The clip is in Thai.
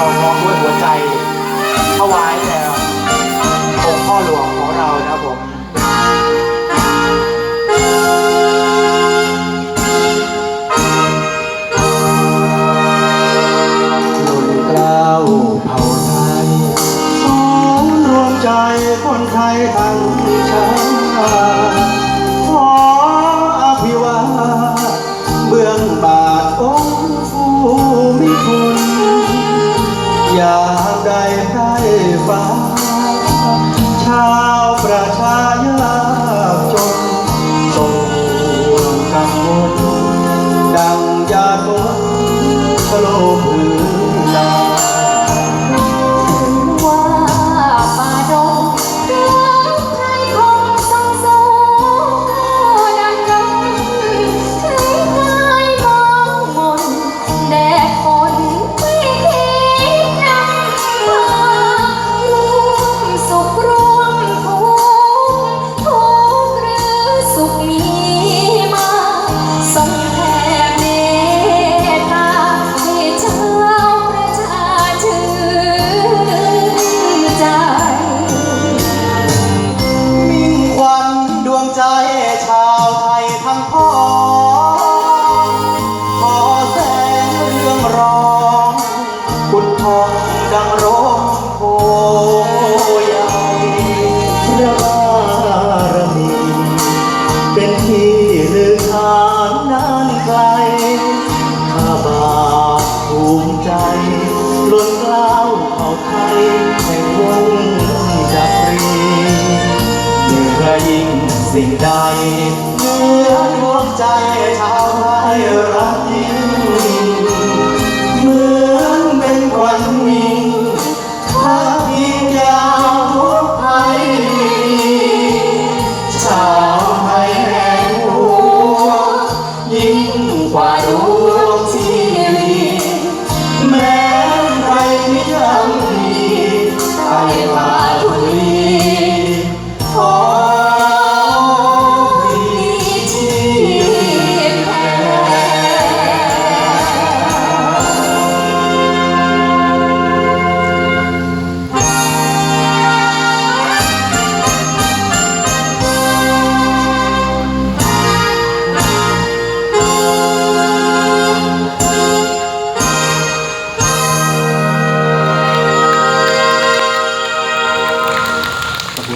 เรามองด้วยหัวใจถวายแด่องค์พ่อหลวงของเรานะครับผมหนุ่มกล้าวเผ่าไทยศูนย์รวมใจคนไทยทั้งชาติขออภิวาเบื้องบา อยากได้ไพร่ฟ้าชาวประชาญา องดังร้องโพใหญ่พระบารมีเป็นที่ลือทานนานไกลข้าบาทภูมิใจล้นเกล้าวเผ่าไทยแห่งวงจักรีเหนือยิ่งสิ่งใดเหนือดวงใจชาวไทยรักยิ่